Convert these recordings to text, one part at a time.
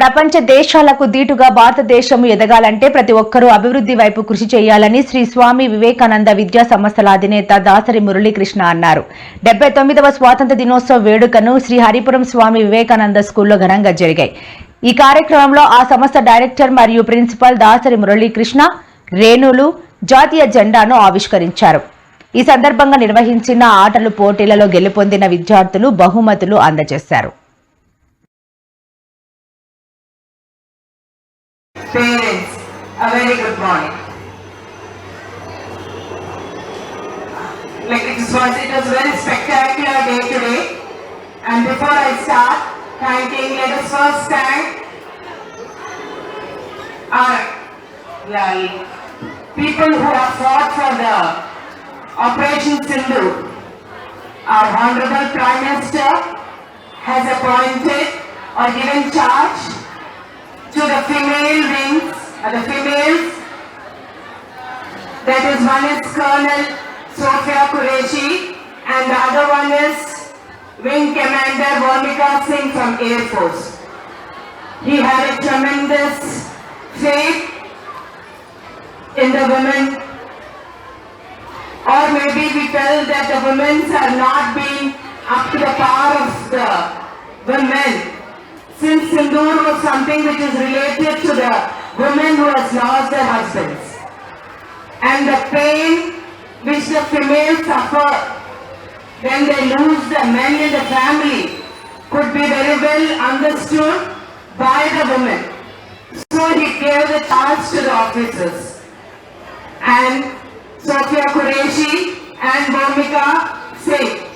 ప్రపంచ దేశాలకు దీటుగా భారతదేశం ఎదగాలంటే ప్రతి ఒక్కరూ అభివృద్ధి వైపు కృషి చేయాలని శ్రీ స్వామి వివేకానంద విద్యా సంస్థల అధినేత దాసరి మురళీకృష్ణ అన్నారు. డెబ్బై తొమ్మిదవ స్వాతంత్ర దినోత్సవ వేడుకను శ్రీ హరిపురం స్వామి వివేకానంద స్కూల్లో ఘనంగా జరిగాయి. ఈ కార్యక్రమంలో ఆ సంస్థ డైరెక్టర్ మరియు ప్రిన్సిపల్ దాసరి మురళీకృష్ణ రేణులు జాతీయ జెండాను ఆవిష్కరించారు. ఈ సందర్భంగా నిర్వహించిన ఆటలు పోటీలలో గెలుపొందిన విద్యార్థులు బహుమతులు అందజేశారు. Parents, a very good morning. Like it was, it was a very spectacular day today. And before I start thanking, let us first thank our people who have fought for the Operation Sindhu. Our Honorable Prime Minister has appointed or given charge uh, the females. That is one is Colonel Sophia Qureshi and the other one is Wing Commander Monica Singh from Air Force. He had a tremendous faith in the women or maybe we felt that the women are not being up to the power of the women. Since Sindoor was something which is related to the women who has lost their husbands. And the pain which the females suffer when they lose the men in the family could be very well understood by the women. So he gave the charge to the officers and Sophia Qureshi and Bhumika Singh.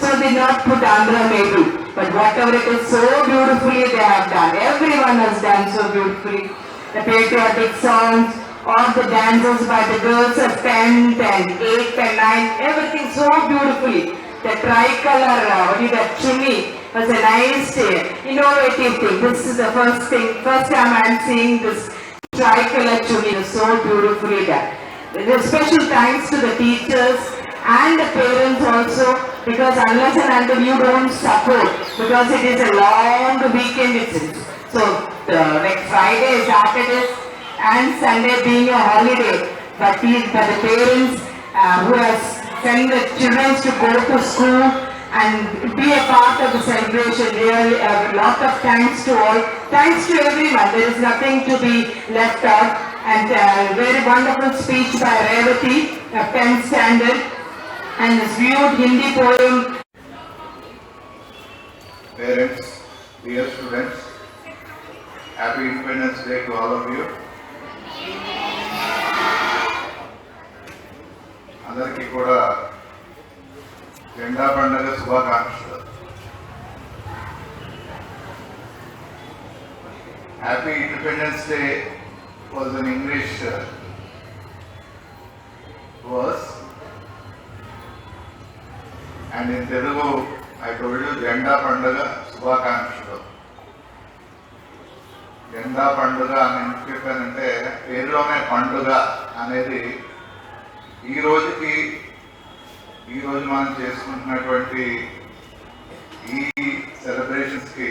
So did not put Andhra maybe, but whatever it is, so beautifully they have done. Everyone has done so beautifully. The patriotic songs, all the dances by the girls of 10th and 8th and 9th, everything so beautifully. The tricolor, uh, what is that, chunni was a nice, uh, innovative thing. This is the first thing, first time I am seeing this tricolor It's so beautifully done. Special thanks to the teachers and the parents also because unless and until you don't support because it is a long weekend itself. So the next Friday, Saturday and Sunday being a holiday. But but the parents uh, who has sent the children to go to school and be a part of the celebration really a lot of thanks to all. Thanks to everyone. There is nothing to be left out. And uh, very wonderful speech by Revati, a 10th standard, and this viewed Hindi poem. Parents, dear students, happy independence day to all of you అందరికీ కూడా జెండా పండుగ శుభాకాంక్షలు. Happy independence day was an English verse and in Telugu I told జెండా పండుగ శుభాకాంక్షలు. జెండా పండుగ అని ఎందుకు చెప్పానంటే పేరులోనే పండుగ అనేది ఈ రోజుకి ఈ రోజు మనం చేసుకుంటున్నటువంటి ఈ సెలబ్రేషన్స్కి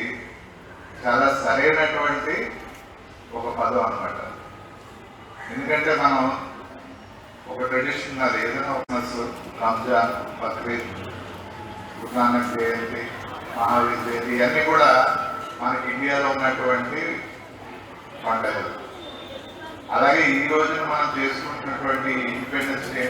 చాలా సరైనటువంటి ఒక పదం అన్నమాట. ఎందుకంటే మనం ఒక ట్రెడిషన్ అది ఏదైనా ఒక మనసు రంజాన్ బక్రీద్ గురునానక్ జయంతి మహావీర్ జయంతి ఇవన్నీ కూడా మనకి ఇండియాలో ఉన్నటువంటి పండుగలు. అలాగే ఈ రోజున మనం చేసుకుంటున్నటువంటి ఇండిపెండెన్స్ డే